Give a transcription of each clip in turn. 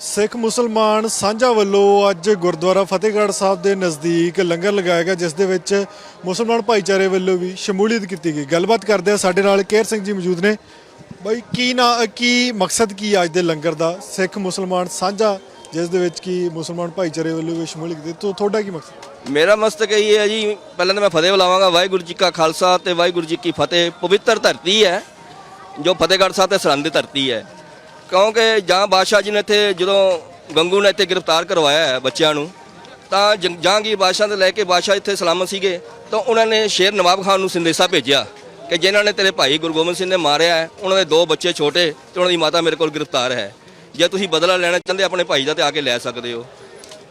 ਸਿੱਖ ਮੁਸਲਮਾਨ ਸਾਂਝਾ ਵੱਲੋਂ ਅੱਜ ਗੁਰਦੁਆਰਾ ਫਤਿਹਗੜ੍ਹ ਸਾਹਿਬ ਦੇ ਨਜ਼ਦੀਕ ਲੰਗਰ ਲਗਾਇਆ ਗਿਆ, ਜਿਸ ਦੇ ਵਿੱਚ ਮੁਸਲਮਾਨ ਭਾਈਚਾਰੇ ਵੱਲੋਂ ਵੀ ਸ਼ਮੂਲੀਅਤ ਕੀਤੀ ਗਈ। ਗੱਲਬਾਤ ਕਰਦੇ ਆ ਸਾਡੇ ਨਾਲ ਕੇਰ ਸਿੰਘ ਜੀ ਮੌਜੂਦ ਨੇ। ਬਾਈ, ਕੀ ਨਾ, ਕੀ ਮਕਸਦ ਕੀ ਹੈ ਅੱਜ ਦੇ ਲੰਗਰ ਦਾ? ਸਿੱਖ ਮੁਸਲਮਾਨ ਸਾਂਝਾ, ਜਿਸ ਦੇ ਵਿੱਚ ਕੀ ਮੁਸਲਮਾਨ ਭਾਈਚਾਰੇ ਵੱਲੋਂ ਵੀ ਸ਼ਮੂਲੀਅਤ ਕੀਤੀ। ਤੋਂ, ਤੁਹਾਡਾ ਕੀ ਮਕਸਦ? ਮੇਰਾ ਮਸਤਕ ਇਹ ਹੈ ਜੀ, ਪਹਿਲਾਂ ਤਾਂ ਮੈਂ ਫਤਿਹ ਬੁਲਾਵਾਂਗਾ। ਵਾਹਿਗੁਰੂ ਜੀ ਕਾ ਖਾਲਸਾ ਤੇ ਵਾਹਿਗੁਰੂ ਜੀ ਕੀ ਫਤਿਹ। ਪਵਿੱਤਰ ਧਰਤੀ ਹੈ, ਜੋ ਫਤਿਹਗੜ੍ਹ ਸਾਹਿਬ ਤੇ ਸਰਹੰਦ ਦੀ ਧਰਤੀ ਹੈ। ਕਿਉਂਕਿ ਜਾਂ ਬਾਦਸ਼ਾਹ ਜੀ ਨੇ ਇੱਥੇ ਜਦੋਂ ਗੰਗੂ ਨੇ ਇੱਥੇ ਗ੍ਰਿਫਤਾਰ ਕਰਵਾਇਆ ਹੈ ਬੱਚਿਆਂ ਨੂੰ, ਤਾਂ ਜੰ- ਜਹਾਂਗੀਰ ਬਾਦਸ਼ਾਹ ਤੋਂ ਲੈ ਕੇ ਬਾਦਸ਼ਾਹ ਇੱਥੇ ਸਲਾਮਤ ਸੀਗੇ, ਤਾਂ ਉਹਨਾਂ ਨੇ ਸ਼ੇਰ ਨਵਾਬ ਖਾਨ ਨੂੰ ਸੰਦੇਸ਼ਾ ਭੇਜਿਆ ਕਿ ਜਿਨ੍ਹਾਂ ਨੇ ਤੇਰੇ ਭਾਈ ਗੁਰੂ ਗੋਬਿੰਦ ਸਿੰਘ ਨੇ ਮਾਰਿਆ ਹੈ, ਉਹਨਾਂ ਦੇ ਦੋ ਬੱਚੇ ਛੋਟੇ ਤੇ ਉਹਨਾਂ ਦੀ ਮਾਤਾ ਮੇਰੇ ਕੋਲ ਗ੍ਰਿਫਤਾਰ ਹੈ। ਜੇ ਤੁਸੀਂ ਬਦਲਾ ਲੈਣਾ ਚਾਹੁੰਦੇ, ਆਪਣੇ ਭਾਈ ਦਾ ਤੇ ਆ ਕੇ ਲੈ ਸਕਦੇ ਹੋ।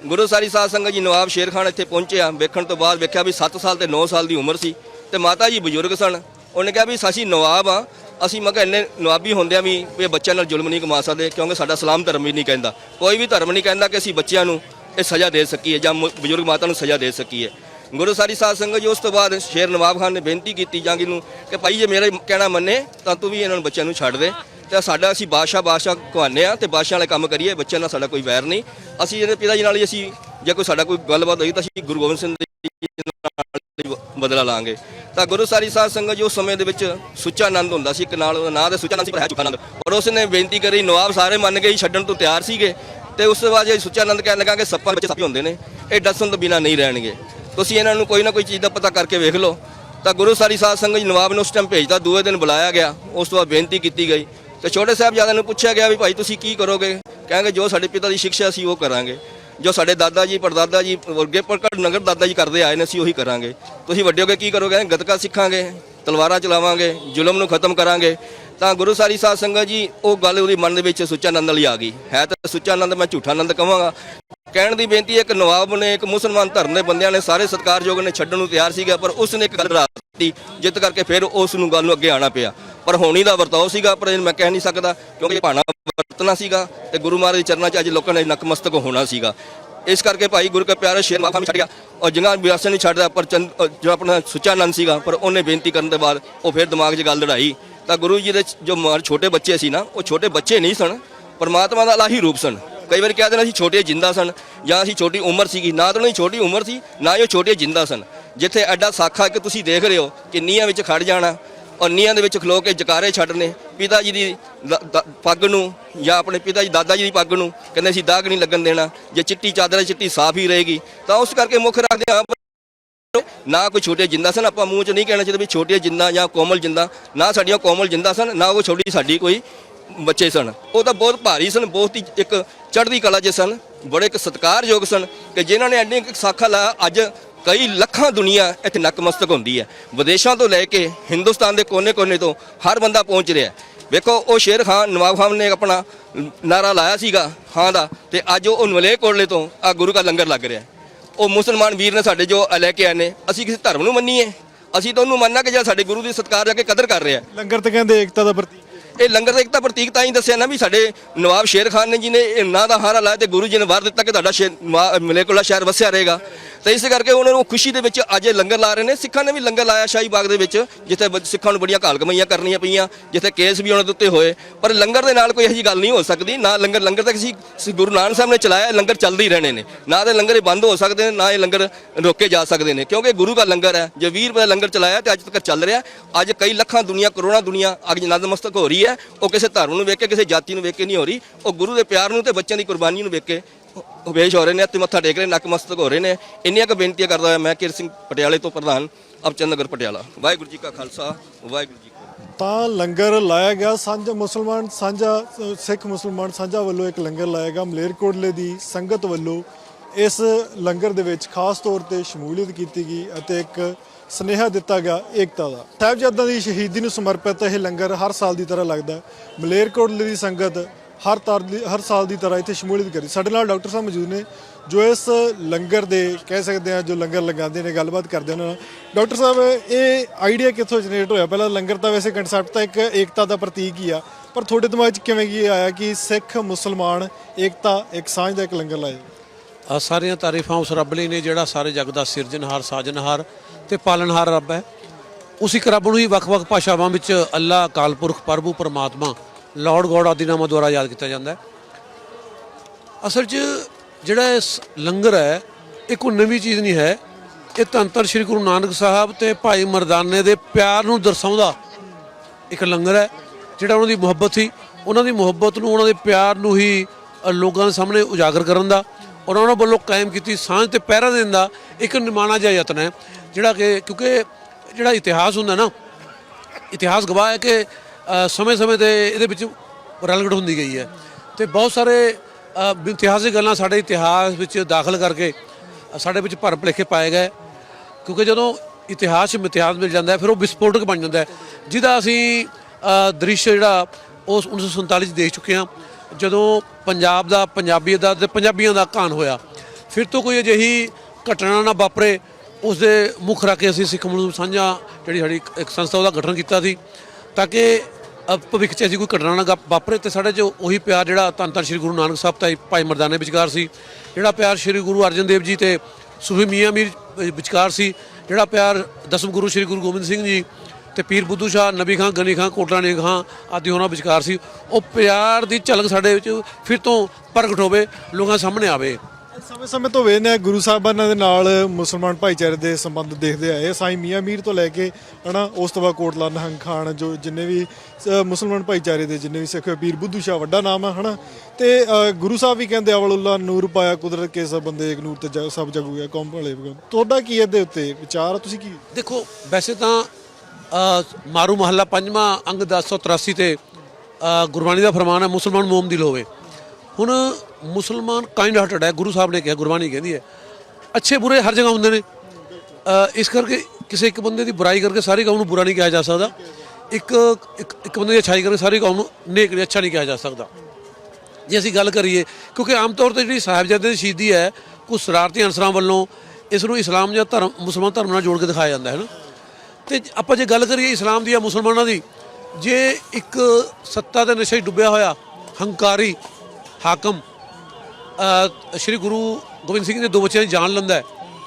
ਗੁਰੂ ਸਾਰੀ ਸਾਧ ਸੰਗਤ ਜੀ ਨਵਾਬ ਸ਼ੇਰ ਖਾਨ ਇੱਥੇ ਪਹੁੰਚਿਆ, ਵੇਖਣ ਤੋਂ ਬਾਅਦ ਵੇਖਿਆ ਵੀ 7 ਸਾਲ ਤੇ 9 ਸਾਲ ਦੀ ਉਮਰ ਸੀ ਤੇ ਮਾਤਾ ਜੀ ਬਜ਼ੁਰਗ ਸਨ। ਉਹਨੇ ਕਿਹਾ ਵੀ ਅਸੀਂ ਨਵਾਬ ਆ ਅਸੀਂ ਮੈਂ ਕਿਹਾ ਇੰਨੇ ਨਵਾਬੀ ਹੁੰਦਿਆਂ ਵੀ ਵੀ ਇਹ ਬੱਚਿਆਂ ਨਾਲ ਜ਼ੁਲਮ ਨਹੀਂ ਕਮਾ ਸਕਦੇ, ਕਿਉਂਕਿ ਸਾਡਾ ਸਲਾਮ ਧਰਮ ਵੀ ਨਹੀਂ ਕਹਿੰਦਾ। ਕੋਈ ਵੀ ਧਰਮ ਨਹੀਂ ਕਹਿੰਦਾ ਕਿ ਅਸੀਂ ਬੱਚਿਆਂ ਨੂੰ ਇਹ ਸਜ਼ਾ ਦੇ ਸਕੀਏ ਜਾਂ ਮ- ਬਜ਼ੁਰਗ ਮਾਤਾ ਨੂੰ ਸਜ਼ਾ ਦੇ ਸਕੀਏ। ਗੁਰੂ ਸਾਰੀ ਸਾਧ ਸੰਗਤ ਜੀ, ਉਸ ਤੋਂ ਬਾਅਦ ਸ਼ੇਰ ਨਵਾਬ ਖਾਨ ਨੇ ਬੇਨਤੀ ਕੀਤੀ ਜਾਂਗੀ ਨੂੰ ਕਿ ਭਾਈ ਜੇ ਮੇਰਾ ਕਹਿਣਾ ਮੰਨੇ, ਤਾਂ ਤੂੰ ਵੀ ਇਹਨਾਂ ਨੂੰ ਬੱਚਿਆਂ ਨੂੰ ਛੱਡ ਦੇ। ਤੇ ਸਾਡਾ ਅਸੀਂ ਬਾਦਸ਼ਾਹ ਬਾਦਸ਼ਾਹ ਕਹਾਉਂਦੇ ਆ ਤੇ ਬਾਦਸ਼ਾਹ ਵਾਲੇ ਕੰਮ ਕਰੀਏ, ਬੱਚਿਆਂ ਨਾਲ ਸਾਡਾ ਕੋਈ ਵੈਰ ਨਹੀਂ। ਅਸੀਂ ਇਹਦੇ ਪਿਤਾ ਜੀ ਨਾਲ ਹੀ ਅਸੀਂ, ਜੇ ਕੋਈ ਸਾਡਾ ਕੋਈ ਗੱਲਬਾਤ ਹੋਈ ਤਾਂ ਅਸੀਂ ਗੁਰੂ ਗੋਬਿੰਦ ਸਿੰਘ ਜੀ ਬਦਲਾ ਲਾਂਗੇ। ਤਾਂ ਗੁਰੂ ਸਾਰੀ ਸਾਧ ਸੰਗਤ ਜੀ ਉਸ ਸਮੇਂ ਦੇ ਵਿੱਚ ਸੁੱਚਾ ਆਨੰਦ ਹੁੰਦਾ ਸੀ, ਇੱਕ ਨਾਲ ਉਹਦਾ ਨਾਂ ਤੇ ਸੁੱਚਾ ਆਨੰਦ ਸੀ, ਪਰ ਹੈ ਚੁੱਕਾ ਆਨੰਦ। ਔਰ ਉਸ ਨੇ ਬੇਨਤੀ ਕਰੀ, ਨਵਾਬ ਸਾਰੇ ਮੰਨ ਗਏ ਛੱਡਣ ਤੋਂ ਤਿਆਰ ਸੀਗੇ। ਤੇ ਉਸ ਤੋਂ ਬਾਅਦ ਜੇ ਸੁੱਚਾ ਆਨੰਦ ਕਹਿਣ ਲੱਗਾ ਕਿ ਸੱਪਾਂ ਵਿੱਚ ਸੱਪ ਹੁੰਦੇ ਨੇ, ਇਹ ਡਸਣ ਤੋਂ ਬਿਨਾ ਨਹੀਂ ਰਹਿਣਗੇ। ਤੁਸੀਂ ਇਹਨਾਂ ਨੂੰ ਕੋਈ ਨਾ ਕੋਈ ਚੀਜ਼ ਦਾ ਪਤਾ ਕਰਕੇ ਵੇਖ ਲਓ। ਤਾਂ ਗੁਰੂ ਸਾਰੀ ਸਾਧ ਸੰਗਤ ਨਵਾਬ ਨੂੰ ਉਸ ਟਾਈਮ ਭੇਜਦਾ ਦੂਏ ਦਿਨ ਬੁਲਾਇਆ ਗਿਆ। ਉਸ ਤੋਂ ਬਾਅਦ ਬੇਨਤੀ ਕੀਤੀ ਗਈ। ਤੇ ਛੋਟੇ ਸਾਹਿਬਜ਼ਾਦਿਆਂ ਨੂੰ ਪੁੱਛਿਆ ਗਿਆ ਵੀ ਭਾਈ ਤੁਸੀਂ ਕੀ ਕਰੋਗੇ? ਕਹਿੰਗੇ ਜੋ ਸਾਡੇ ਪਿਤਾ ਦੀ ਸਿੱਖਿਆ ਸੀ, ਉਹ ਕਰਾਂਗੇ। ਜੋ ਸਾਡੇ ਦਾਦਾ ਜੀ, ਪੜਦਾਦਾ ਜੀ, ਵਰਗੇ ਪ੍ਰਗਟ ਨਗਰ ਦਾਦਾ ਜੀ ਕਰਦੇ ਆਏ ਨੇ, ਅਸੀਂ ਉਹੀ ਕਰਾਂਗੇ। ਤੁਸੀਂ ਵੱਡੇ ਹੋ ਕੇ ਕੀ ਕਰੋਗੇ? ਗਤਕਾ ਸਿੱਖਾਂਗੇ, ਤਲਵਾਰਾਂ ਚਲਾਵਾਂਗੇ, ਜ਼ੁਲਮ ਨੂੰ ਖਤਮ ਕਰਾਂਗੇ। ਤਾਂ ਗੁਰੂ ਸਾਰੀ ਸਾਧ ਸੰਗਤ ਜੀ, ਉਹ ਗੱਲ ਉਹਦੀ ਮਨ ਦੇ ਵਿੱਚ ਸੁੱਚਾਨੰਦ ਵਾਲੀ ਆ ਗਈ। ਹੈ ਤਾਂ ਸੁੱਚਾ ਸੁੱਚਾਨੰਦ, ਮੈਂ ਝੂਠਾਨੰਦ ਕਹਾਂਗਾ। ਕਹਿਣ ਦੀ ਬੇਨਤੀ, ਇੱਕ ਨਵਾਬ ਨੇ, ਇੱਕ ਮੁਸਲਮਾਨ ਧਰਮ ਦੇ ਬੰਦਿਆਂ ਨੇ ਸਾਰੇ ਸਤਿਕਾਰਯੋਗ ਨੇ, ਛੱਡਣ ਨੂੰ ਤਿਆਰ ਸੀਗਾ, ਪਰ ਉਸ ਨੇ ਇੱਕ ਗੱਲ ਰਾਤੀ ਜਿੱਤ ਕਰਕੇ ਫਿਰ ਉਸ ਨੂੰ ਗੱਲ ਨੂੰ ਅੱਗੇ ਆਣਾ ਪਿਆ। ਪਰ ਹੋਣੀ ਦਾ ਵਰਤਾਓ ਸੀਗਾ, ਪਰ ਮੈਂ ਕਹਿ ਨਹੀਂ ਸਕਦਾ, ਕਿਉਂਕਿ ਭਾਣਾ ਵਰਤਣਾ ਸੀਗਾ ਤੇ ਗੁਰੂ ਮਹਾਰਾਜ ਦੇ ਚਰਨਾਂ 'ਚ ਅੱਜ ਲੋਕਾਂ ਨੇ ਨਕਮਸਤਕ ਹੋਣਾ ਸੀਗਾ। ਇਸ ਕਰਕੇ ਭਾਈ ਗੁਰੂ ਕੇ ਪਿਆਰੇ ਸ਼ੇਰ ਮਾਖਾ ਛੱਡ ਗਿਆ ਔਰ ਜਿੰਨਾ ਵਿਆਸਨ ਨਹੀਂ ਛੱਡਦਾ, ਪਰ ਚੰਦ ਜੋ ਆਪਣਾ ਸੁੱਚਾਨੰਦ ਸੀਗਾ, ਪਰ ਉਹਨੇ ਬੇਨਤੀ ਕਰਨ ਦੇ ਬਾਅਦ ਉਹ ਫਿਰ ਦਿਮਾਗ 'ਚ ਗੱਲ ਲੜਾਈ। ਤਾਂ ਗੁਰੂ ਜੀ ਦੇ ਜੋ ਮਾਰ ਛੋਟੇ ਬੱਚੇ ਸੀ ਨਾ, ਉਹ ਛੋਟੇ ਬੱਚੇ ਨਹੀਂ ਸਨ, ਪਰਮਾਤਮਾ ਦਾ ਅਲਾਹੀ ਰੂਪ ਸਨ। ਕਈ ਵਾਰ ਕਹਿ ਦੇਣਾ ਅਸੀਂ ਛੋਟੇ ਜਿੰਦਾ ਸਨ, ਜਾਂ ਅਸੀਂ ਛੋਟੀ ਉਮਰ ਸੀਗੀ। ਨਾ ਤਾਂ ਉਹਨਾਂ ਦੀ ਛੋਟੀ ਉਮਰ ਸੀ, ਨਾ ਹੀ ਉਹ ਛੋਟੇ ਜਿੰਦਾ ਸਨ। ਜਿੱਥੇ ਐਡਾ ਸਾਖਾ ਕਿ ਤੁਸੀਂ ਦੇਖ ਰਹੇ ਹੋ ਕਿ ਨੀਹਾਂ ਵਿੱਚ ਖੜ ਜਾਣਾ। ਔਰ ਨੀਹਾਂ ਦੇ ਵਿੱਚ ਖਲੋ ਕੇ ਜਕਾਰੇ ਛੱਡਨੇ, ਪਿਤਾ ਜੀ ਦੀ ਪੱਗ ਨੂੰ ਜਾਂ ਆਪਣੇ ਪਿਤਾ ਜੀ, ਦਾਦਾ ਜੀ ਦੀ ਪੱਗ ਨੂੰ ਕਹਿੰਦੇ ਅਸੀਂ ਦਾਗ ਨਹੀਂ ਲੱਗਣ ਦੇਣਾ, ਜੇ ਚਿੱਟੀ ਚਾਦਰ ਚਿੱਟੀ ਸਾਫ਼ ਹੀ ਰਹੇਗੀ, ਤਾਂ ਉਸ ਕਰਕੇ ਮੁੱਖ ਰੱਖਦੇ ਹਾਂ ਨਾ ਕੋਈ ਛੋਟੇ ਜਿੰਦਾ ਸਨ, ਆਪਾਂ ਮੂੰਹ ਚ ਨਹੀਂ ਕਹਿਣਾ ਚਾਹੀਦਾ ਵੀ ਛੋਟੇ ਜਿੰਦਾ ਜਾਂ ਕੋਮਲ ਜਿੰਦਾ, ਨਾ ਸਾਡੀਆਂ ਕੋਮਲ ਜਿੰਦਾ ਸਨ, ਨਾ ਉਹ ਛੋਟੀ ਸਾਡੀ ਕੋਈ ਬੱਚੇ ਸਨ। ਉਹ ਤਾਂ ਬਹੁਤ ਭਾਰੀ ਸਨ, ਬਹੁਤ ਹੀ ਇੱਕ ਚੜ੍ਹਦੀ ਕਲਾ 'ਚ ਸਨ, ਬੜੇ ਇੱਕ ਸਤਿਕਾਰਯੋਗ ਸਨ ਕਿ ਜਿਨ੍ਹਾਂ ਨੇ ਐਡੀ ਸਾਖਾ ਲਾ ਅੱਜ ਕਈ ਲੱਖਾਂ ਦੁਨੀਆ ਇੱਥੇ ਨਕਮਸਤਕ ਹੁੰਦੀ ਹੈ। ਵਿਦੇਸ਼ਾਂ ਤੋਂ ਲੈ ਕੇ ਹਿੰਦੁਸਤਾਨ ਦੇ ਕੋਨੇ-ਕੋਨੇ ਤੋਂ ਹਰ ਬੰਦਾ ਪਹੁੰਚ ਰਿਹਾ ਵੇਖੋ, ਉਹ ਸ਼ੇਰ ਖਾਨ ਨਵਾਬ ਖਾਨ ਨੇ ਆਪਣਾ ਨਾਰਾ ਲਾਇਆ ਸੀਗਾ ਹਾਂ ਦਾ ਤੇ ਅੱਜ ਉਹ ਮਲੇ ਕੋਟਲੇ ਤੋਂ ਆ ਗੁਰੂ ਦਾ ਲੰਗਰ ਲੱਗ ਰਿਹਾ ਉਹ ਮੁਸਲਮਾਨ ਵੀਰ ਨੇ ਸਾਡੇ ਜੋ ਲੈ ਕੇ ਆਏ ਨੇ, ਅਸੀਂ ਕਿਸੇ ਧਰਮ ਨੂੰ ਮੰਨੀਏ। ਅਸੀਂ ਤਾਂ ਉਹਨੂੰ ਮੰਨਣਾ ਕਿ ਜਿਹੜਾ ਸਾਡੇ ਗੁਰੂ ਦੀ ਸਤਿਕਾਰ ਜਾ ਕੇ ਕਦਰ ਕਰ ਰਿਹਾ ਲੰਗਰ ਤੇ ਕਹਿੰਦੇ ਏਕਤਾ ਦਾ ਪ੍ਰਤੀਕ। ਇਹ ਲੰਗਰ ਦਾ ਇੱਕ ਤਾਂ ਪ੍ਰਤੀਕ ਤਾਂ ਹੀ ਦੱਸਿਆ ਨਾ ਵੀ ਸਾਡੇ ਨਵਾਬ ਸ਼ੇਰ ਖਾਨ ਨੇ ਜੀ ਜਿਹਨੇ ਇਹਨਾਂ ਦਾ ਹਾਰਾ ਲਾਇਆ ਤੇ ਗੁਰੂ ਜੀ ਨੇ ਵਾਰ ਦਿੱਤਾ ਕਿ ਤੁਹਾਡਾ ਸ਼ੇਰ ਨਵਾ- ਮਲੇਕੁਲਾ ਸ਼ਹਿਰ ਵਸਿਆ ਰਹੇਗਾ। ਤੇ ਇਸ ਕਰਕੇ ਉਹਨਾਂ ਨੂੰ ਖੁਸ਼ੀ ਦੇ ਵਿੱਚ ਅੱਜ ਇਹ ਲੰਗਰ ਲਾ ਰਹੇ ਨੇ। ਸਿੱਖਾਂ ਨੇ ਵੀ ਲੰਗਰ ਲਾਇਆ ਸ਼ਾਹੀ ਬਾਗ ਦੇ ਵਿੱਚ, ਜਿੱਥੇ ਬ- ਸਿੱਖਾਂ ਨੂੰ ਬੜੀਆਂ ਘਾਲ ਕਰਨੀਆਂ ਪਈਆਂ, ਜਿੱਥੇ ਕੇਸ ਵੀ ਉਹਨਾਂ ਦੇ ਉੱਤੇ ਹੋਏ। ਪਰ ਲੰਗਰ ਦੇ ਨਾਲ ਕੋਈ ਇਹੋ ਜਿਹੀ ਗੱਲ ਨਹੀਂ ਹੋ ਸਕਦੀ। ਨਾ ਲੰਗਰ ਲੰਗਰ ਤਾਂ ਕਿਸੇ ਗੁਰੂ ਨਾਨਕ ਸਾਹਿਬ ਨੇ ਚਲਾਇਆ ਲੰਗਰ ਚੱਲਦੇ ਹੀ ਰਹਿਣੇ ਨੇ। ਨਾ ਤੇ ਲੰਗਰ ਇਹ ਬੰਦ ਹੋ ਸਕਦੇ ਨੇ, ਨਾ ਇਹ ਲੰਗਰ ਰੋਕੇ ਜਾ ਸਕਦੇ ਨੇ। ਕਿਉਂਕਿ ਗੁਰੂ ਦਾ ਲੰਗਰ ਹੈ। ਜੇ 20 ਰੁਪਏ ਦਾ ਲੰਗਰ ਚਲਾਇਆ ਤੇ ਅੱਜ ਤੱਕ ਚੱਲ ਰਿਹਾ। ਅੱਜ ਕਈ ਲੱਖਾਂ ਦੁਨੀਆ, ਕਰੋੜਾਂ ਦੁਨੀਆ ਅੱਜ ਨਤਮਸਤਕ ਹੋ ਰਹੀ ਹੈ। ਉਹ ਕਿਸੇ ਧਰਮ ਨੂੰ ਵੇਖ ਕੇ, ਕਿਸੇ ਜਾਤੀ ਨੂੰ ਵੇਖ ਕੇ ਨਹੀਂ ਹੋ ਰਹੀ। ਉਹ ਗੁਰੂ ਦੇ ਪਿਆਰ ਨੂੰ ਤੇ ਬੱਚਿਆਂ ਦੀ ਕੁਰਬਾਨੀ ਨੂੰ ਵੇਖ ਕੇ ਉਪੇਸ਼ ਹੋ ਰਹੇ ਨੇ ਤੇ ਮੱਥਾ ਟੇਕ ਰਹੇ ਨਕਮਸਤਕ ਹੋ ਰਹੇ ਨੇ। ਇੰਨੀਆਂ ਕੁ ਬੇਨਤੀਆਂ ਕਰਦਾ ਹੋਇਆ ਮੈਂ ਕਿਰ ਸਿੰਘ ਪਟਿਆਲੇ ਤੋਂ ਪ੍ਰਧਾਨ ਅਬਚੰਦ ਨਗਰ ਪਟਿਆਲਾ। ਵਾਹਿਗੁਰੂ ਜੀ ਕਾ ਖਾਲਸਾ, ਵਾਹਿਗੁਰੂ ਜੀ ਤਾਂ ਲੰਗਰ ਲਾਇਆ ਗਿਆ ਸਾਂਝਾ ਮੁਸਲਮਾਨ, ਸਾਂਝਾ, ਸਿੱਖ ਮੁਸਲਮਾਨ ਸਾਂਝਾ ਵੱਲੋਂ ਇੱਕ ਲੰਗਰ ਲਾਇਆ ਗਿਆ ਮਲੇਰਕੋਟਲੇ ਦੀ ਸੰਗਤ ਵੱਲੋਂ। ਇਸ ਲੰਗਰ ਦੇ ਵਿੱਚ ਖਾਸ ਤੌਰ ਤੇ ਸ਼ਮੂਲੀਅਤ ਕੀਤੀ ਗਈ ਅਤੇ ਇੱਕ ਸਨੇਹਾ ਦਿੱਤਾ ਗਿਆ ਏਕਤਾ ਦਾ। ਸਾਹਿਬਜ਼ਾਦਿਆਂ ਦੀ ਸ਼ਹੀਦੀ ਨੂੰ ਸਮਰਪਿਤ ਇਹ ਲੰਗਰ ਹਰ ਸਾਲ ਦੀ ਤਰ੍ਹਾਂ ਲੱਗਦਾ ਹੈ। ਮਲੇਰਕੋਟਲੇ ਦੀ ਸੰਗਤ ਹਰ ਤਰ ਦੀ ਹਰ ਸਾਲ ਦੀ ਤਰ੍ਹਾਂ ਇੱਥੇ ਸ਼ਮੂਲੀਅਤ ਕਰੀ। ਸਾਡੇ ਨਾਲ ਡਾਕਟਰ ਸਾਹਿਬ ਮੌਜੂਦ ਨੇ, ਜੋ ਇਸ ਲੰਗਰ ਦੇ ਕਹਿ ਸਕਦੇ ਆ ਜੋ ਲੰਗਰ ਲਗਾਉਂਦੇ ਨੇ, ਗੱਲਬਾਤ ਕਰਦੇ ਉਹਨਾਂ ਨਾਲ। ਡਾਕਟਰ ਸਾਹਿਬ, ਇਹ ਆਈਡੀਆ ਕਿੱਥੋਂ ਜਨਰੇਟ ਹੋਇਆ? ਪਹਿਲਾਂ ਲੰਗਰ ਤਾਂ ਵੈਸੇ ਕਨਸੈਪਟ ਤਾਂ ਇੱਕ ਏਕਤਾ ਦਾ ਪ੍ਰਤੀਕ ਹੀ ਆ, ਪਰ ਤੁਹਾਡੇ ਦਿਮਾਗ 'ਚ ਕਿਵੇਂ ਕੀ ਆਇਆ ਕਿ ਸਿੱਖ, ਮੁਸਲਮਾਨ, ਏਕਤਾ, ਇੱਕ ਸਾਂਝ ਦਾ ਇੱਕ ਲੰਗਰ ਲਾਇਆ? ਸਾਰੀਆਂ ਤਾਰੀਫਾਂ ਉਸ ਰੱਬ ਲਈ ਨੇ ਜਿਹੜਾ ਸਾਰੇ ਜਗ ਦਾ ਸਿਰਜਣਹਾਰ ਸਾਜਨਹਾਰ ਤੇ ਪਾਲਣਹਾਰ ਰੱਬ ਹੈ। ਉਸ ਇੱਕ ਰੱਬ ਨੂੰ ਹੀ ਵੱਖ-ਵੱਖ ਭਾਸ਼ਾਵਾਂ ਵਿੱਚ ਅੱਲਾ ਅਕਾਲ ਪੁਰਖ ਪ੍ਰਭੂ ਪਰਮਾਤਮਾ ਲਾਰਡ ਗੋਡ ਆਦਿ ਨਾਮਾਂ ਦੁਆਰਾ ਯਾਦ ਕੀਤਾ ਜਾਂਦਾ ਹੈ। ਅਸਲ 'ਚ ਜਿਹੜਾ ਇਸ ਲੰਗਰ ਹੈ, ਇਹ ਕੋਈ ਨਵੀਂ ਚੀਜ਼ ਨਹੀਂ ਹੈ। ਇਹ ਧੰਨ ਸ੍ਰੀ ਗੁਰੂ ਨਾਨਕ ਸਾਹਿਬ ਤੇ ਭਾਈ ਮਰਦਾਨੇ ਦੇ ਪਿਆਰ ਨੂੰ ਦਰਸਾਉਂਦਾ ਇੱਕ ਲੰਗਰ ਹੈ, ਜਿਹੜਾ ਉਹਨਾਂ ਦੀ ਮੁਹੱਬਤ ਸੀ। ਉਹਨਾਂ ਦੀ ਮੁਹੱਬਤ ਨੂੰ, ਉਹਨਾਂ ਦੇ ਪਿਆਰ ਨੂੰ ਹੀ ਲੋਕਾਂ ਦੇ ਸਾਹਮਣੇ ਉਜਾਗਰ ਕਰਨ ਦਾ ਔਰ ਉਹਨਾਂ ਵੱਲੋਂ ਕਾਇਮ ਕੀਤੀ ਸਾਂਝ ਤੇ ਪਹਿਰਾ ਦੇਣ ਦਾ ਇੱਕ ਨਿਮਾਣਾ ਜਿਹਾ ਯਤਨ ਹੈ, ਜਿਹੜਾ ਕਿ ਕਿਉਂਕਿ ਜਿਹੜਾ ਇਤਿਹਾਸ ਹੁੰਦਾ ਨਾ, ਇਤਿਹਾਸ ਗਵਾਹ ਹੈ ਕਿ ਸਮੇਂ-ਸਮੇਂ ਤੇ ਇਹਦੇ ਵਿੱਚ ਰਲਗੜ ਹੁੰਦੀ ਗਈ ਹੈ। ਤੇ ਬਹੁਤ ਸਾਰੇ ਇਤਿਹਾਸਿਕ ਗੱਲਾਂ ਸਾਡੇ ਇਤਿਹਾਸ ਵਿੱਚ ਦਾਖਲ ਕਰਕੇ, ਸਾਡੇ ਵਿੱਚ ਭਰ ਭੁਲੇਖੇ ਪਾਏ ਗਏ। ਕਿਉਂਕਿ ਜਦੋਂ ਇਤਿਹਾਸ 'ਚ ਇਤਿਹਾਸ ਮਿਲ ਜਾਂਦਾ ਹੈ, ਫਿਰ ਉਹ ਵਿਸਫੋਟਕ ਬਣ ਜਾਂਦਾ ਹੈ। ਜਿਹਦਾ ਅਸੀਂ ਦ੍ਰਿਸ਼ ਜਿਹੜਾ ਉਸ 1947 ਚ ਦੇਖ ਚੁੱਕੇ ਹਾਂ ਜਦੋਂ ਪੰਜਾਬ ਦਾ ਪੰਜਾਬੀਅਤ ਦਾ ਤੇ ਪੰਜਾਬੀਆਂ ਦਾ ਕਾਨ ਹੋਇਆ, ਫਿਰ ਤੋਂ ਕੋਈ ਅਜਿਹੀ ਘਟਨਾ ਨਾ ਵਾਪਰੇ ਉਸ ਦੇ ਮੁੱਖ ਰੱਖ ਕੇ ਅਸੀਂ ਸਿੱਖ ਮੁਸਲਿਮ ਸਾਂਝਾ, ਜਿਹੜੀ ਸਾਡੀ ਇੱਕ- ਸੰਸਥਾ ਉਹਦਾ ਗਠਨ ਕੀਤਾ ਸੀ, ਤਾਂ ਕਿ ਭਵਿੱਖ 'ਚ ਅਸੀਂ ਕੋਈ ਘਟਨਾ ਨਾ ਵਾਪਰੇ ਤੇ ਸਾਡੇ 'ਚ ਉਹੀ ਪਿਆਰ ਜਿਹੜਾ ਧੰਨ ਧੰਨ ਸ੍ਰੀ ਗੁਰੂ ਨਾਨਕ ਸਾਹਿਬ ਤੇ ਭਾਈ ਮਰਦਾਨੇ ਵਿਚਕਾਰ ਸੀ, ਜਿਹੜਾ ਪਿਆਰ ਸ੍ਰੀ ਗੁਰੂ ਅਰਜਨ ਦੇਵ ਜੀ ਤੇ ਸੂਫੀ ਮੀਆਂ ਮੀਰ ਵਿਚਕਾਰ ਸੀ, ਜਿਹੜਾ ਪਿਆਰ ਦਸਮ ਗੁਰੂ ਸ੍ਰੀ ਗੁਰੂ ਗੋਬਿੰਦ ਸਿੰਘ ਜੀ ਤੇ ਪੀਰ ਬੁੱਧੂ ਸ਼ਾਹ ਨਬੀ ਖਾਂ ਗਨੀ ਖਾਂ ਕੋਟਲਾ ਨੇ ਖਾਂ ਆਦਿ ਹੋਣਾ ਵਿਚਕਾਰ ਸੀ। ਉਹ ਪਿਆਰ ਦੀ ਝਲਕ ਸਾਡੇ ਵਿੱਚ ਫਿਰ ਤੋਂ ਪ੍ਰਗਟ ਹੋਵੇ ਲੋਕਾਂ ਸਾਹਮਣੇ ਆਵੇ। ਸਮੇਂ-ਸਮੇਂ ਤੋਂ ਵੇਖਦੇ ਹਾਂ ਗੁਰੂ ਸਾਹਿਬਾਨਾਂ ਦੇ ਨਾਲ ਮੁਸਲਮਾਨ ਭਾਈਚਾਰੇ ਦੇ ਸੰਬੰਧ ਦੇਖਦੇ ਆਏ ਸਾਈਂ ਮੀਆਂ ਮੀਰ ਤੋਂ ਲੈ ਕੇ ਹਨਾ ਉਸ ਤੋਂ ਬਾਅਦ ਕੋਟਲਾ ਨਹੰਗ ਖਾਨ ਜੋ ਜਿੰਨੇ ਵੀ ਮੁਸਲਮਾਨ ਭਾਈਚਾਰੇ ਦੇ ਜਿੰਨੇ ਵੀ ਸਿੱਖ ਪੀਰ ਬੁੱਧੂ ਸ਼ਾਹ ਵੱਡਾ ਨਾਮ ਹੈ ਹਨਾ। ਤੇ ਗੁਰੂ ਸਾਹਿਬ ਵੀ ਕਹਿੰਦੇ ਅਵਲੁੱਲਾ ਨੂਰ ਪਾਇਆ ਕੁਦਰਤ ਕੇ ਸਭ ਬੰਦੇ ਇੱਕ ਨੂਰ ਤੇ ਸਭ ਜਗ ਗਿਆ ਕੌਮ ਭਲੇ ਤੁਹਾਡਾ ਕੀ ਇਹਦੇ ਉੱਤੇ ਵਿਚਾਰ? ਤੁਸੀਂ ਕੀ ਦੇਖੋ ਵੈਸੇ ਤਾਂ ਮਾਰੂ ਮਹੱਲਾ ਪੰਜਵਾਂ ਅੰਗ 1083 ਤੇ ਗੁਰਬਾਣੀ ਦਾ ਫਰਮਾਨ ਹੈ, ਮੁਸਲਮਾਨ ਮੋਮ ਦਿਲ ਹੋਵੇ। ਹੁਣ ਮੁਸਲਮਾਨ ਕਾਈਂਡ ਹਾਰਟਡ ਹੈ, ਗੁਰੂ ਸਾਹਿਬ ਨੇ ਕਿਹਾ, ਗੁਰਬਾਣੀ ਕਹਿੰਦੀ ਹੈ, ਅੱਛੇ ਬੁਰੇ ਹਰ ਜਗ੍ਹਾ ਹੁੰਦੇ ਨੇ। ਇਸ ਕਰਕੇ ਕਿਸੇ ਇੱਕ ਬੰਦੇ ਦੀ ਬੁਰਾਈ ਕਰਕੇ ਸਾਰੀ ਕੌਮ ਨੂੰ ਬੁਰਾ ਨਹੀਂ ਕਿਹਾ ਜਾ ਸਕਦਾ। ਇੱਕ ਇੱਕ ਇੱਕ ਬੰਦੇ ਦੀ ਅੱਛਾਈ ਕਰਕੇ ਸਾਰੀ ਕੌਮ ਨੂੰ ਨੇਕ ਨਹੀਂ ਅੱਛਾ ਨਹੀਂ ਕਿਹਾ ਜਾ ਸਕਦਾ। ਜੇ ਅਸੀਂ ਗੱਲ ਕਰੀਏ, ਕਿਉਂਕਿ ਆਮ ਤੌਰ ਤੇ ਜਿਹੜੀ ਸਾਹਿਬਜ਼ਾਦੇ ਦੀ ਸ਼ਹੀਦੀ ਹੈ, ਕੁਝ ਸ਼ਰਾਰਤੀ ਅਨਸਰਾਂ ਵੱਲੋਂ ਇਸ ਨੂੰ ਇਸਲਾਮ ਜਾਂ ਧਰਮ, ਮੁਸਲਮਾਨ ਧਰਮ ਨਾਲ ਜੋੜ ਕੇ ਦਿਖਾਇਆ ਜਾਂਦਾ ਹੈ ਨਾ। ਤੇ ਆਪਾਂ ਜੇ ਗੱਲ ਕਰੀਏ ਇਸਲਾਮ ਦੀ ਜਾਂ ਮੁਸਲਮਾਨਾਂ ਦੀ, ਜੇ ਇੱਕ ਸੱਤਾ ਦੇ ਨਸ਼ੇ 'ਚ ਡੁੱਬਿਆ ਹੋਇਆ ਹੰਕਾਰੀ ਹਾਕਮ ਸ਼੍ਰੀ ਗੁਰੂ ਗੋਬਿੰਦ ਸਿੰਘ ਦੇ ਦੋ ਬੱਚਿਆਂ ਦੀ ਜਾਨ ਲੈਂਦਾ ਹੈ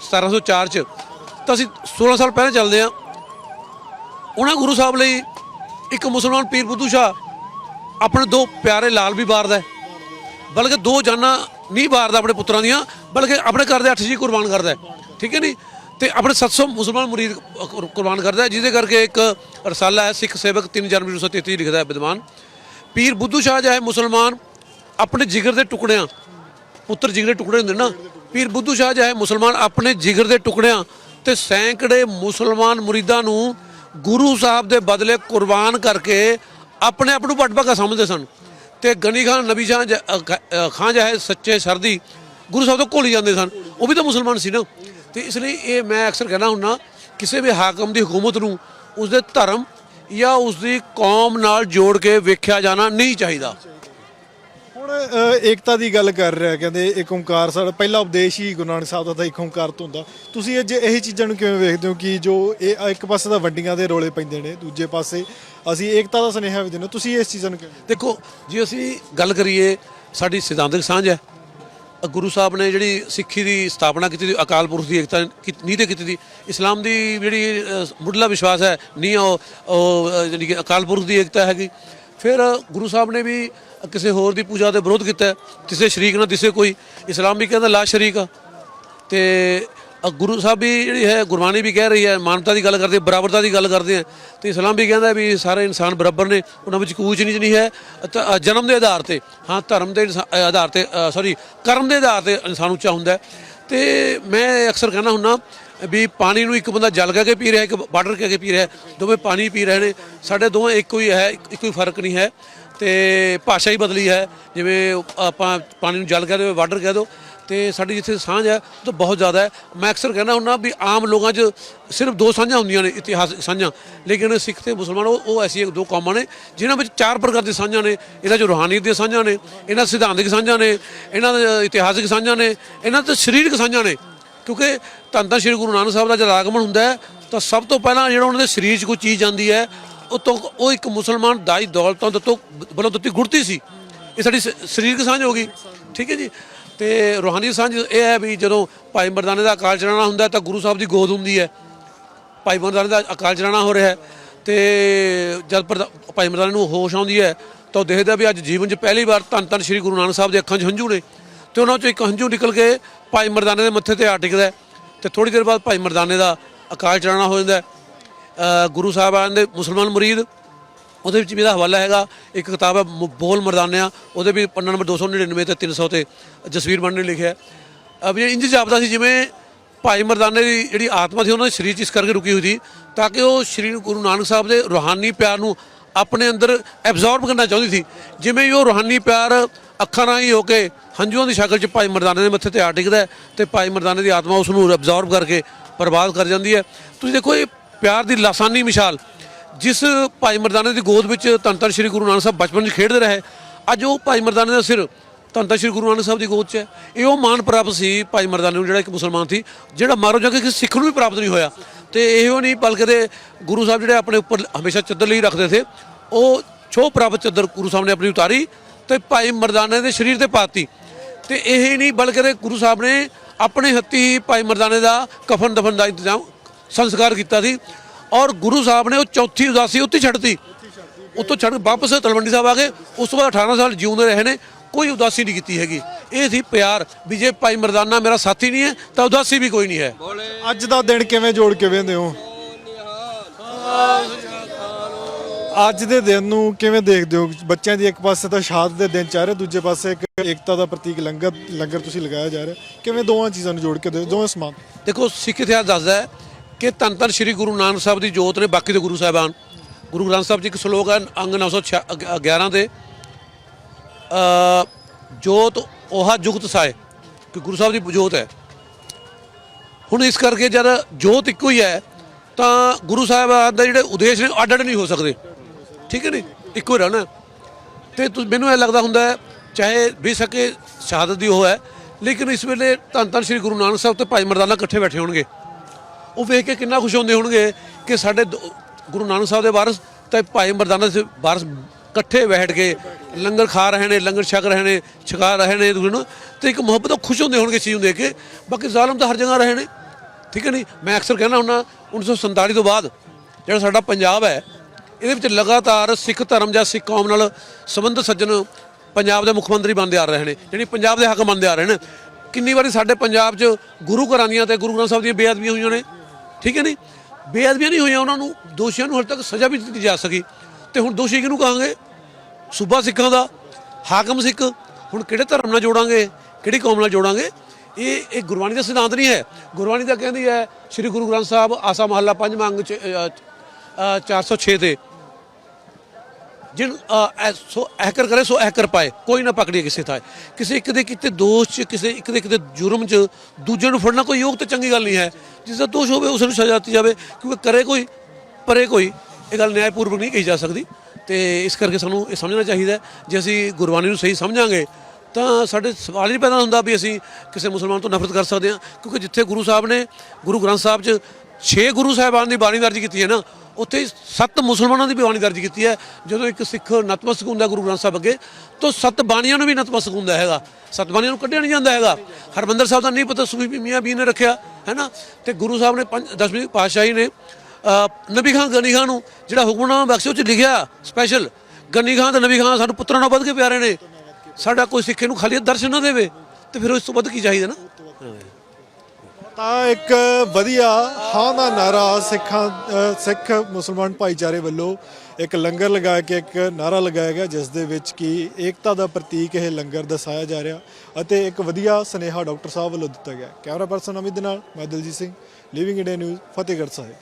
1704 ਚ, ਤਾਂ ਅਸੀਂ 16 ਸਾਲ ਪਹਿਲਾਂ ਚੱਲਦੇ ਹਾਂ। ਉਹਨਾਂ ਗੁਰੂ ਸਾਹਿਬ ਲਈ ਇੱਕ ਮੁਸਲਮਾਨ ਪੀਰ ਬੁੱਧੂ ਸ਼ਾਹ ਆਪਣੇ ਦੋ ਪਿਆਰੇ ਲਾਲ ਵੀ ਵਾਰਦਾ ਬਲਕਿ ਦੋ ਜਾਨਾਂ ਨਹੀਂ ਵਾਰਦਾ ਆਪਣੇ ਪੁੱਤਰਾਂ ਦੀਆਂ, ਬਲਕਿ ਆਪਣੇ ਘਰ ਦੇ ਅੱਠ ਜੀ ਕੁਰਬਾਨ ਕਰਦਾ ਠੀਕ ਹੈ ਨਹੀਂ ਤੇ ਆਪਣੇ 700 ਮੁਸਲਮਾਨ ਮੁਰੀਦ ਕੁਰਬਾਨ ਕਰਦਾ ਜਿਹਦੇ ਕਰਕੇ ਇੱਕ ਰਸਾਲਾ ਹੈ, ਸਿੱਖ ਸੇਵਕ 3 ਜਨਵਰੀ 1933 ਲਿਖਦਾ ਹੈ, ਵਿਦਵਾਨ। ਪੀਰ ਬੁੱਧੂ ਸ਼ਾਹ ਜਾਏ ਮੁਸਲਮਾਨ, ਆਪਣੇ ਜਿਗਰ ਦੇ ਟੁਕੜਿਆਂ, ਪੁੱਤਰ ਜਿਗਰ ਦੇ ਟੁਕੜੇ ਹੁੰਦੇ ਨਾ ਪੀਰ ਬੁੱਧੂ ਸ਼ਾਹ ਜਾਏ ਮੁਸਲਮਾਨ, ਆਪਣੇ ਜਿਗਰ ਦੇ ਟੁਕੜਿਆਂ ਤੇ ਸੈਂਕੜੇ ਮੁਸਲਮਾਨ ਮੁਰੀਦਾਂ ਨੂੰ ਗੁਰੂ ਸਾਹਿਬ ਦੇ ਬਦਲੇ ਕੁਰਬਾਨ ਕਰਕੇ ਆਪਣੇ ਆਪ ਨੂੰ ਭਟਭਗਾ ਸਮਝਦੇ ਸਨ। ਤੇ ਗਨੀ ਖਾਨ, ਨਬੀ ਸ਼ਾਹ ਜ- ਖਾਂ ਜਾਏ ਸੱਚੇ ਸਰਦੀ ਗੁਰੂ ਸਾਹਿਬ ਤੋਂ ਘੋਲੀ ਜਾਂਦੇ ਸਨ। ਉਹ ਵੀ ਤਾਂ ਮੁਸਲਮਾਨ ਸੀ ਨਾ। ਤੇ ਇਸ ਲਈ ਇਹ ਮੈਂ ਅਕਸਰ ਕਹਿਣਾ ਹੁੰਨਾ ਕਿਸੇ ਵੀ ਹਾਕਮ ਦੀ ਹਕੂਮਤ ਨੂੰ ਉਸਦੇ ਧਰਮ ਜਾਂ ਉਸਦੀ ਕੌਮ ਨਾਲ ਜੋੜ ਕੇ ਵੇਖਿਆ ਜਾਣਾ ਨਹੀਂ ਚਾਹੀਦਾ। ਹੁਣ ਏਕਤਾ ਦੀ ਗੱਲ ਕਰ ਰਿਹਾ ਕਹਿੰਦੇ ਇੱਕ ਓੰਕਾਰ ਸਾਡਾ ਪਹਿਲਾ ਉਪਦੇਸ਼ ਹੀ ਗੁਰੂ ਨਾਨਕ ਸਾਹਿਬ ਦਾ ਤਾਂ ਇੱਕ ਓੰਕਾਰ ਤੋਂ ਹੁੰਦਾ। ਤੁਸੀਂ ਇਹ ਜੇ ਇਹ ਚੀਜ਼ਾਂ ਨੂੰ ਕਿਵੇਂ ਵੇਖਦੇ ਹੋ ਕਿ ਜੋ ਇਹ ਇੱਕ ਪਾਸੇ ਤਾਂ ਵੱਡੀਆਂ ਦੇ ਰੋਲੇ ਪੈਂਦੇ ਨੇ ਦੂਜੇ ਪਾਸੇ ਅਸੀਂ ਏਕਤਾ ਦਾ ਸੁਨੇਹਾ ਵੀ ਦਿੰਦੇ। ਤੁਸੀਂ ਇਸ ਚੀਜ਼ਾਂ ਨੂੰ ਕਿਵੇਂ ਦੇਖੋ ਜੇ ਅਸੀਂ ਗੱਲ ਕਰੀਏ ਸਾਡੀ ਸਿਧਾਂਤਕ ਸਾਂਝ ਹੈ। ਗੁਰੂ ਸਾਹਿਬ ਨੇ ਜਿਹੜੀ ਸਿੱਖੀ ਦੀ ਸਥਾਪਨਾ ਕੀਤੀ ਸੀ ਅਕਾਲ ਪੁਰਖ ਦੀ ਏਕਤਾ ਕੀ- ਨੀਂਹ ਤੇ ਕੀਤੀ ਦੀ ਇਸਲਾਮ ਦੀ ਜਿਹੜੀ ਮੁੱਢਲਾ ਵਿਸ਼ਵਾਸ ਹੈ ਨੀਂਹ ਉਹ ਉਹ, ਅ, ਜਿਹੜੀ ਕਿ ਅਕਾਲ ਪੁਰਖ ਦੀ ਏਕਤਾ ਹੈਗੀ। ਫਿਰ ਗੁਰੂ ਸਾਹਿਬ ਨੇ ਵੀ ਕਿਸੇ ਹੋਰ ਦੀ ਪੂਜਾ ਦੇ ਵਿਰੋਧ ਕੀਤਾ ਕਿਸੇ ਸ਼ਰੀਕ ਨਾ ਦਿਸੇ ਕੋਈ ਇਸਲਾਮ ਵੀ ਕਹਿੰਦਾ ਲਾ ਸ਼ਰੀਕ ਆ। ਤੇ ਗੁਰੂ ਸਾਹਿਬ ਵੀ ਜਿਹੜੀ ਹੈ ਗੁਰਬਾਣੀ ਵੀ ਕਹਿ ਰਹੀ ਹੈ ਮਾਨਵਤਾ ਦੀ ਗੱਲ ਕਰਦੇ ਬਰਾਬਰਤਾ ਦੀ ਗੱਲ ਕਰਦੇ ਆ ਤੇ ਇਸਲਾਮ ਵੀ ਕਹਿੰਦਾ ਵੀ ਸਾਰੇ ਇਨਸਾਨ ਬਰਾਬਰ ਨੇ ਉਹਨਾਂ ਵਿੱਚ ਕੋਈ ਨੀਚ ਨਹੀਂ ਹੈ। ਤਾਂ, ਜਨਮ ਦੇ ਆਧਾਰ ਤੇ ਹਾਂ ਧਰਮ ਦੇ ਆਧਾਰ ਤੇ ਸੌਰੀ ਕਰਮ ਦੇ ਆਧਾਰ ਤੇ ਇਨਸਾਨ ਉੱਚਾ ਹੁੰਦਾ ਹੈ। ਤੇ ਮੈਂ ਅਕਸਰ ਕਹਿੰਦਾ ਹੁੰਨਾ ਵੀ ਪਾਣੀ ਨੂੰ ਇੱਕ ਬੰਦਾ ਜਲ ਕਹਿ ਕੇ ਪੀ ਰਿਹਾ ਇੱਕ ਵਾਟਰ ਕਹਿ ਕੇ ਪੀ ਰਿਹਾ ਦੋਵੇਂ ਪਾਣੀ ਪੀ ਰਹੇ ਨੇ। ਸਾਡੇ ਦੋਵੇਂ ਇੱਕੋ ਹੀ ਹੈ ਇੱਕ- ਇੱਕੋ ਹੀ ਫ਼ਰਕ ਨਹੀਂ ਹੈ। ਤੇ ਭਾਸ਼ਾ ਹੀ ਬਦਲੀ ਹੈ। ਜਿਵੇਂ ਆਪਾਂ ਪਾਣੀ ਨੂੰ ਜਲ ਕਹਿ ਦਿਓ ਵਾਟਰ ਕਹਿ ਦੋ ਤੇ ਸਾਡੀ ਜਿੱਥੇ ਸਾਂਝ ਹੈ, ਉਹ ਤਾਂ ਬਹੁਤ ਜ਼ਿਆਦਾ ਹੈ। ਮੈਂ ਅਕਸਰ ਕਹਿੰਦਾ ਹੁੰਦਾ ਵੀ ਆਮ ਲੋਕਾਂ 'ਚ ਸਿਰਫ ਦੋ ਸਾਂਝਾਂ ਹੁੰਦੀਆਂ ਨੇ, ਇਤਿਹਾਸਕ ਸਾਂਝਾਂ। ਲੇਕਿਨ ਸਿੱਖ ਤੇ ਮੁਸਲਮਾਨ, ਉਹ ਉਹ ਐਸੀ ਦੋ ਕੌਮਾਂ ਨੇ, ਜਿਨ੍ਹਾਂ ਵਿੱਚ ਚਾਰ ਪ੍ਰਕਾਰ ਦੀਆਂ ਸਾਂਝਾਂ ਨੇ। ਇਹਨਾਂ 'ਚ ਰੂਹਾਨੀਅਤ ਦੀਆਂ ਸਾਂਝਾਂ ਨੇ, ਇਹਨਾਂ 'ਚ ਸਿਧਾਂਤਕ ਸਾਂਝਾਂ ਨੇ, ਇਹਨਾਂ ਦੇ ਇਤਿਹਾਸਕ ਸਾਂਝਾਂ ਨੇ, ਇਹਨਾਂ 'ਚ ਸਰੀਰਕ ਸਾਂਝਾਂ ਨੇ। ਕਿਉਂਕਿ ਧੰਨ ਧੰਨ ਸ੍ਰੀ ਗੁਰੂ ਨਾਨਕ ਸਾਹਿਬ ਦਾ ਜਦ ਆਗਮਨ ਹੁੰਦਾ ਹੈ, ਤਾਂ ਸਭ ਤੋਂ ਪਹਿਲਾਂ ਜਿਹੜਾ ਉਹਨਾਂ ਦੇ ਸਰੀਰ 'ਚ ਕੋਈ ਚੀਜ਼ ਜਾਂਦੀ ਹੈ, ਉਹ ਤੋਂ ਉਹ ਇੱਕ ਮੁਸਲਮਾਨ ਦਾਈ ਦੌਲਤਾਂ ਤੋਂ ਬਲੋਂ ਦਿੱਤੀ ਗੁੜਤੀ ਸੀ। ਇਹ ਸਾਡੀ ਸ- ਸਰੀਰਕ ਸਾਂਝ ਹੋ ਗਈ। ਠੀਕ ਹੈ ਜੀ? ਤੇ ਰੂਹਾਨੀ ਸਾਂਝ ਇਹ ਹੈ ਵੀ ਜਦੋਂ ਭਾਈ ਮਰਦਾਨੇ ਦਾ ਅਕਾਲ ਚਲਾਣਾ ਹੁੰਦਾ ਤਾਂ ਗੁਰੂ ਸਾਹਿਬ ਦੀ ਗੋਦ ਹੁੰਦੀ ਹੈ। ਭਾਈ ਮਰਦਾਨੇ ਦਾ ਅਕਾਲ ਚਲਾਣਾ ਹੋ ਰਿਹਾ ਹੈ ਤੇ ਜਦ ਪ੍ਰਦਾ- ਭਾਈ ਮਰਦਾਨੇ ਨੂੰ ਹੋਸ਼ ਆਉਂਦੀ ਹੈ ਤਾਂ ਉਹ ਦੇਖਦਾ ਵੀ ਅੱਜ ਜੀਵਨ 'ਚ ਪਹਿਲੀ ਵਾਰ ਧੰਨ ਧੰਨ ਸ੍ਰੀ ਗੁਰੂ ਨਾਨਕ ਸਾਹਿਬ ਦੇ ਅੱਖਾਂ 'ਚ ਹੰਝੂ ਨੇ। ਤੇ ਉਹਨਾਂ ਚੋਂ ਇੱਕ ਹੰਝੂ ਨਿਕਲ ਕੇ ਭਾਈ ਮਰਦਾਨੇ ਦੇ ਮੱਥੇ ਤੇ ਆ ਟਿਕਦਾ ਹੈ ਤੇ ਥੋੜੀ ਦੇਰ ਬਾਅਦ ਭਾਈ ਮਰਦਾਨੇ ਦਾ ਅਕਾਲ ਚਲਾਣਾ ਹੋ ਜਾਂਦਾ ਹੈ। ਅ, ਗੁਰੂ ਸਾਹਿਬਾਨ ਦੇ ਮੁਸਲਮਾਨ ਮੁਰੀਦ ਉਹਦੇ ਵਿੱਚ ਵੀ ਇਹਦਾ ਹਵਾਲਾ ਹੈਗਾ। ਇੱਕ ਕਿਤਾਬ ਹੈ ਮ- ਬੋਲ ਮਰਦਾਨਿਆਂ, ਉਹਦੇ ਵੀ ਪੰਨਾ ਨੰਬਰ 299 ਤੇ 300 ਤੇ ਜਸਵੀਰ ਮੰਨ ਨੇ ਲਿਖਿਆ ਅਬ ਇਹ ਇੰਜ ਜਾਪਦਾ ਸੀ ਜਿਵੇਂ ਭਾਈ ਮਰਦਾਨੇ ਦੀ ਜਿਹੜੀ ਆਤਮਾ ਸੀ, ਉਹਨਾਂ ਦੇ ਸਰੀਰ 'ਚ ਇਸ ਕਰਕੇ ਰੁਕੀ ਹੋਈ ਸੀ ਤਾਂ ਕਿ ਉਹ ਸ਼੍ਰੀ ਗੁਰੂ ਨਾਨਕ ਸਾਹਿਬ ਦੇ ਰੂਹਾਨੀ ਪਿਆਰ ਨੂੰ ਆਪਣੇ ਅੰਦਰ ਐਬਜ਼ੌਰਬ ਕਰਨਾ ਚਾਹੁੰਦੀ ਸੀ। ਜਿਵੇਂ ਹੀ ਉਹ ਰੂਹਾਨੀ ਪਿਆਰ ਅੱਖਾਂ ਰਾਹੀਂ ਹੋ ਕੇ ਹੰਝੂਆਂ ਦੀ ਸ਼ਕਲ 'ਚ ਭਾਈ ਮਰਦਾਨੇ ਦੇ ਮੱਥੇ ਤੇ ਆ ਟਿਕਦਾ ਹੈ ਤੇ ਭਾਈ ਮਰਦਾਨੇ ਦੀ ਆਤਮਾ ਉਸ ਨੂੰ ਐਬਜ਼ੌਰਬ ਕਰਕੇ ਬਰਬਾਦ ਕਰ ਜਾਂਦੀ ਹੈ। ਤੁਸੀਂ ਦੇਖੋ ਇਹ ਪਿਆਰ ਦੀ ਲਾਸਾਨੀ ਮਿਸਾਲ ਜਿਸ ਭਾਈ ਮਰਦਾਨੇ ਦੀ ਗੋਦ ਵਿੱਚ ਧੰਨ ਸ਼੍ਰੀ ਗੁਰੂ ਨਾਨਕ ਸਾਹਿਬ ਬਚਪਨ 'ਚ ਖੇਡਦੇ ਰਹੇ, ਅੱਜ ਉਹ ਭਾਈ ਮਰਦਾਨੇ ਦਾ ਸਿਰ ਧੰਨ ਸ਼੍ਰੀ ਗੁਰੂ ਨਾਨਕ ਸਾਹਿਬ ਦੀ ਗੋਦ 'ਚ ਹੈ। ਇਹ ਉਹ ਮਾਣ ਪ੍ਰਾਪਤ ਸੀ ਭਾਈ ਮਰਦਾਨੇ ਨੂੰ, ਜਿਹੜਾ ਇੱਕ ਮੁਸਲਮਾਨ ਸੀ, ਜਿਹੜਾ ਮਾਰੋ ਜਾ ਕੇ ਕਿਸੇ ਸਿੱਖ ਨੂੰ ਵੀ ਪ੍ਰਾਪਤ ਨਹੀਂ ਹੋਇਆ। ਤੇ ਇਹੋ ਨਹੀਂ ਬਲਕਿ ਦੇ ਗੁਰੂ ਸਾਹਿਬ ਜਿਹੜੇ ਆਪਣੇ ਉੱਪਰ ਹਮੇਸ਼ਾ ਚੱਦਰ ਲਈ ਰੱਖਦੇ ਸੀ ਉਹ ਛੋਹ ਪ੍ਰਾਪਤ ਚੱਦਰ ਗੁਰੂ ਸਾਹਿਬ ਨੇ ਆਪਣੀ ਉਤਾਰੀ ਤੇ ਭਾਈ ਮਰਦਾਨੇ ਦੇ ਸਰੀਰ ਤੇ ਪਾਤੀ। ਤੇ ਇਹ ਹੀ ਨਹੀਂ ਬਲਕਿ ਦੇ ਗੁਰੂ ਸਾਹਿਬ ਨੇ ਆਪਣੇ ਹੱਥੀ ਭਾਈ ਮਰਦਾਨੇ ਦਾ ਕਫਨ ਦਫਨ ਦਾ ਇੰਤਜ਼ਾਮ ਸੰਸਕਾਰ ਕੀਤਾ ਸੀ। ਔਰ ਗੁਰੂ ਸਾਹਿਬ ਨੇ ਉਹ ਚੌਥੀ ਉਦਾਸੀ ਉੱਥੇ ਛੱਡਤੀ। ਉੱਥੋਂ ਛੱਡ ਕੇ ਵਾਪਸ ਤਲਵੰਡੀ ਸਾਹਿਬ ਆ ਗਏ। ਉਸ ਤੋਂ ਬਾਅਦ 18 ਸਾਲ ਜਿਉਂਦੇ ਰਹੇ ਨੇ। ਕੋਈ ਉਦਾਸੀ ਨਹੀਂ ਕੀਤੀ ਹੈਗੀ। ਇਹ ਸੀ ਪਿਆਰ। ਵੀ ਜੇ ਭਾਈ ਮਰਦਾਨਾ ਮੇਰਾ ਸਾਥੀ ਨਹੀਂ ਹੈ ਤਾਂ ਉਦਾਸੀ ਵੀ ਕੋਈ ਨਹੀਂ ਹੈ। ਅੱਜ ਦਾ ਦਿਨ ਕਿਵੇਂ ਜੋੜ ਕੇ ਵੇਂਦੇ ਹੋ? ਅੱਜ ਦੇ ਦਿਨ ਨੂੰ ਕਿਵੇਂ ਦੇਖਦੇ ਹੋ? ਬੱਚਿਆਂ ਦੀ ਇੱਕ ਪਾਸੇ ਤਾਂ ਸ਼ਹਾਦਤ ਦੇ ਦਿਨ ਚਾਹ ਰਹੇ ਦੂਜੇ ਪਾਸੇ ਇੱਕ ਏਕਤਾ ਦਾ ਪ੍ਰਤੀਕ ਲੰਗਰ ਲੰਗਰ ਤੁਸੀਂ ਲਗਾਇਆ ਜਾ ਰਿਹਾ। ਕਿਵੇਂ ਦੋਵਾਂ ਚੀਜ਼ਾਂ ਨੂੰ ਜੋੜ ਕੇ ਦੇ ਦੋਵੇਂ ਸਮਾਨ ਦੇਖੋ ਸਿੱਖ ਇਤਿਹਾਸ ਦੱਸਦਾ ਹੈ ਕਿ ਧੰਨ ਧੰਨ ਸ੍ਰੀ ਗੁਰੂ ਨਾਨਕ ਸਾਹਿਬ ਦੀ ਜੋਤ ਨੇ, ਬਾਕੀ ਦੇ ਗੁਰੂ ਸਾਹਿਬਾਨ। ਗੁਰੂ ਗ੍ਰੰਥ ਸਾਹਿਬ ਜੀ ਇੱਕ ਸ਼ਲੋਕ ਹੈ ਅੰਗ 911 ਦੇ। ਅ, ਜੋਤ 오ਹਾ ਜੁਗਤ ਸਾਏ, ਕਿ ਗੁਰੂ ਸਾਹਿਬ ਦੀ ਜੋਤ ਹੈ। ਹੁਣ ਇਸ ਕਰਕੇ ਜਦ ਜੋਤ ਇੱਕੋ ਹੀ ਹੈ, ਤਾਂ ਗੁਰੂ ਸਾਹਿਬ ਦਾ ਜਿਹੜੇ ਉਦੇਸ਼ ਨੇ ਅੱਡ ਅੱਡ ਨਹੀਂ ਹੋ ਸਕਦੇ। ਠੀਕ ਹੈ ਨਹੀਂ ਇੱਕੋ ਹੀ ਰਹਿਣਾ। ਤੇ ਤੁ- ਮੈਨੂੰ ਇਹ ਲੱਗਦਾ ਹੁੰਦਾ ਹੈ, ਚਾਹੇ ਬੇਸ਼ੱਕੇ ਸ਼ਹਾਦਤ ਦੀ ਉਹ ਹੈ, ਲੇਕਿਨ ਇਸ ਵੇਲੇ ਧੰਨ ਧੰਨ ਸ੍ਰੀ ਗੁਰੂ ਨਾਨਕ ਸਾਹਿਬ ਤੇ ਭਾਈ ਮਰਦਾਨਾ ਇਕੱਠੇ ਬੈਠੇ ਹੋਣਗੇ। ਉਹ ਵੇਖ ਕੇ ਕਿੰਨਾ ਖੁਸ਼ ਹੁੰਦੇ ਹੋਣਗੇ ਕਿ ਸਾਡੇ ਦੋ- ਗੁਰੂ ਨਾਨਕ ਸਾਹਿਬ ਦੇ ਵਾਰਸ ਤੇ ਭਾਈ ਮਰਦਾਨਾ ਦੇ ਵਾਰਸ ਇਕੱਠੇ ਬੈਠ ਕੇ ਲੰਗਰ ਖਾ ਰਹੇ ਨੇ, ਲੰਗਰ ਛਕ ਰਹੇ ਨੇ, ਛਕਾ ਰਹੇ ਨੇ ਦੂਜੇ ਨੂੰ ਤੇ ਇੱਕ ਮੁਹੱਬਤ ਤੋਂ ਖੁਸ਼ ਹੁੰਦੇ ਹੋਣਗੇ ਇਸ ਚੀਜ਼ ਨੂੰ ਦੇਖ ਕੇ। ਬਾਕੀ ਜ਼ਾਲਮ ਤਾਂ ਹਰ ਜਗ੍ਹਾ ਰਹੇ ਨੇ। ਠੀਕ ਹੈ ਨਹੀਂ? ਮੈਂ ਅਕਸਰ ਕਹਿੰਦਾ ਹੁੰਦਾ 1947 ਤੋਂ ਬਾਅਦ ਜਿਹੜਾ ਸਾਡਾ ਪੰਜਾਬ ਹੈ, ਇਹਦੇ ਵਿੱਚ ਲਗਾਤਾਰ ਸਿੱਖ ਧਰਮ ਜਾਂ ਸਿੱਖ ਕੌਮ ਨਾਲ ਸੰਬੰਧਿਤ ਸੱਜਣ ਪੰਜਾਬ ਦੇ ਮੁੱਖ ਮੰਤਰੀ ਬਣਦੇ ਆ ਰਹੇ ਨੇ ਜਿਹੜੀ ਪੰਜਾਬ ਦੇ ਹੱਕ ਬਣਦੇ ਆ ਰਹੇ ਨੇ। ਕਿੰਨੀ ਵਾਰੀ ਸਾਡੇ ਪੰਜਾਬ 'ਚ ਗੁਰੂ ਘਰਾਂ ਦੀਆਂ ਤੇ ਗੁਰੂ ਗ੍ਰੰਥ ਸਾਹਿਬ ਦੀਆਂ ਬੇਅਦਬੀਆਂ ਹੋਈਆਂ ਨੇ। ਠੀਕ ਹੈ ਨਹੀਂ ਬੇਅਦਬੀਆਂ ਨਹੀਂ ਹੋਈਆਂ ਉਹਨਾਂ ਨੂੰ ਦੋਸ਼ੀਆਂ ਨੂੰ ਹਜੇ ਤੱਕ ਸਜ਼ਾ ਵੀ ਦਿੱਤੀ ਜਾ ਸਕੀ। ਤੇ ਹੁਣ ਦੋਸ਼ੀ ਕਿਹਨੂੰ ਕਹਾਂਗੇ? ਸੂਬਾ ਸਿੱਖਾਂ ਦਾ ਹਾਕਮ ਸਿੱਖ। ਹੁਣ ਕਿਹੜੇ ਧਰਮ ਨਾਲ ਜੋੜਾਂਗੇ? ਕਿਹੜੀ ਕੌਮ ਨਾਲ ਜੋੜਾਂਗੇ? ਇਹ ਇਹ ਗੁਰਬਾਣੀ ਦਾ ਸਿਧਾਂਤ ਨਹੀਂ ਹੈ। ਗੁਰਬਾਣੀ ਤਾਂ ਕਹਿੰਦੀ ਹੈ ਸ੍ਰੀ ਗੁਰੂ ਗ੍ਰੰਥ ਸਾਹਿਬ ਆਸਾ ਮਹੱਲਾ ਪੰਜਵਾਂ ਅੰਗ ਚ ਅ, ਅ, 406 ਤੇ ਜਿਨ ਸੋ ਐਕਰ ਕਰੇ, ਸੋ ਐਕਰ ਪਾਏ। ਕੋਈ ਨਾ ਪਕੜੀਏ ਕਿਸੇ ਥਾਂ। ਕਿਸੇ ਇੱਕ ਦੇ ਕਿਤੇ ਦੋਸ਼ ਚ, ਕਿਸੇ ਇੱਕ ਦੇ ਕਿਤੇ ਜੁਰਮ ਚ, ਦੂਜੇ ਨੂੰ ਫੜਨਾ ਕੋਈ ਯੋਗ ਤੇ ਚੰਗੀ ਗੱਲ ਨਹੀਂ ਹੈ। ਜਿਸ ਦਾ ਦੋਸ਼ ਹੋਵੇ, ਉਸ ਨੂੰ ਸਜ਼ਾ ਦਿੱਤੀ ਜਾਵੇ, ਕਿਉਂਕਿ ਕਰੇ ਕੋਈ, ਪਰੇ ਕੋਈ, ਇਹ ਗੱਲ ਨਿਆਂਪੂਰਵਕ ਨਹੀਂ ਕਹੀ ਜਾ ਸਕਦੀ। ਤੇ ਇਸ ਕਰਕੇ ਸਾਨੂੰ ਇਹ ਸਮਝਣਾ ਚਾਹੀਦਾ ਜੇ ਅਸੀਂ ਗੁਰਬਾਣੀ ਨੂੰ ਸਹੀ ਸਮਝਾਂਗੇ, ਤਾਂ ਸਾਡੇ ਸਵਾਲ ਹੀ ਨਹੀਂ ਪੈਦਾ ਹੁੰਦਾ ਵੀ ਅਸੀਂ ਕਿਸੇ ਮੁਸਲਮਾਨ ਤੋਂ ਨਫ਼ਰਤ ਕਰ ਸਕਦੇ ਹਾਂ। ਕਿਉਂਕਿ ਜਿੱਥੇ ਗੁਰੂ ਸਾਹਿਬ ਨੇ, ਗੁਰੂ ਗ੍ਰੰਥ ਸਾਹਿਬ 'ਚ 6 ਗੁਰੂ ਸਾਹਿਬਾਨ ਦੀ ਬਾਣੀ ਦਰਜ ਕੀਤੀ ਹੈ ਨਾ ਉੱਥੇ ਸੱਤ ਮੁਸਲਮਾਨਾਂ ਦੀ ਵੀ ਬਾਣੀ ਦਰਜ ਕੀਤੀ ਹੈ। ਜਦੋਂ ਇੱਕ ਸਿੱਖ ਨਤਮਸਤਕ ਹੁੰਦਾ ਗੁਰੂ ਗ੍ਰੰਥ ਸਾਹਿਬ ਅੱਗੇ, ਤਾਂ ਸੱਤ ਬਾਣੀਆਂ ਨੂੰ ਵੀ ਨਤਮਸਤਕ ਹੁੰਦਾ ਹੈਗਾ। ਸੱਤ ਬਾਣੀਆਂ ਨੂੰ ਕੱਢਿਆ ਨਹੀਂ ਜਾਂਦਾ ਹੈਗਾ। ਹਰਮੰਦਰ ਸਾਹਿਬ ਦਾ ਨਹੀਂ ਪਤਾ ਸੂਫੀ ਮੀਆਂ ਵੀ ਨੇ ਰੱਖਿਆ ਹੈ ਨਾ ਤੇ ਗੁਰੂ ਸਾਹਿਬ ਨੇ ਪੰਜ, ਦਸਵੀਂ ਪਾਤਸ਼ਾਹੀ ਨੇ ਨਬੀ ਖਾਨ, ਗਨੀ ਖਾਨ ਨੂੰ ਜਿਹੜਾ ਹੁਕਮਨਾਮਾ ਬਖਸ਼ਿਆ ਚ ਲਿਖਿਆ ਸਪੈਸ਼ਲ ਗਨੀ ਖਾਨ ਤੇ ਨਬੀ ਖਾਨ ਸਾਨੂੰ ਪੁੱਤਰਾਂ ਨਾਲ ਵੱਧ ਕੇ ਪਿਆਰੇ ਨੇ। ਸਾਡਾ ਕੋਈ ਸਿੱਖੇ ਨੂੰ ਖਾਲੀ ਦਰਸ਼ਨ ਨਾ ਦੇਵੇ, ਤੇ ਫਿਰ ਉਸ ਤੋਂ ਵੱਧ ਕੀ ਚਾਹੀਦਾ ਨਾ? ਤਾਂ ਇੱਕ ਵਧੀਆ ਹਾਂ ਦਾ ਨਾਰਾ ਸਿੱਖਾਂ ਸਿੱਖ ਮੁਸਲਮਾਨ ਭਾਈਚਾਰੇ ਵੱਲੋਂ ਇੱਕ ਲੰਗਰ ਲਗਾ ਕੇ ਇੱਕ ਨਾਰਾ ਲਗਾਇਆ ਗਿਆ, ਜਿਸ ਦੇ ਵਿੱਚ ਕਿ ਏਕਤਾ ਦਾ ਪ੍ਰਤੀਕ ਇਹ ਲੰਗਰ ਦਰਸਾਇਆ ਜਾ ਰਿਹਾ ਅਤੇ ਇੱਕ ਵਧੀਆ ਸਨੇਹਾ ਡਾਕਟਰ ਸਾਹਿਬ ਵੱਲੋਂ ਦਿੱਤਾ ਗਿਆ। ਕੈਮਰਾ ਪਰਸਨ ਅਮਿਤ ਦੇ ਨਾਲ, ਮੈਂ Diljit Singh living India news Fatehgarh Sahib.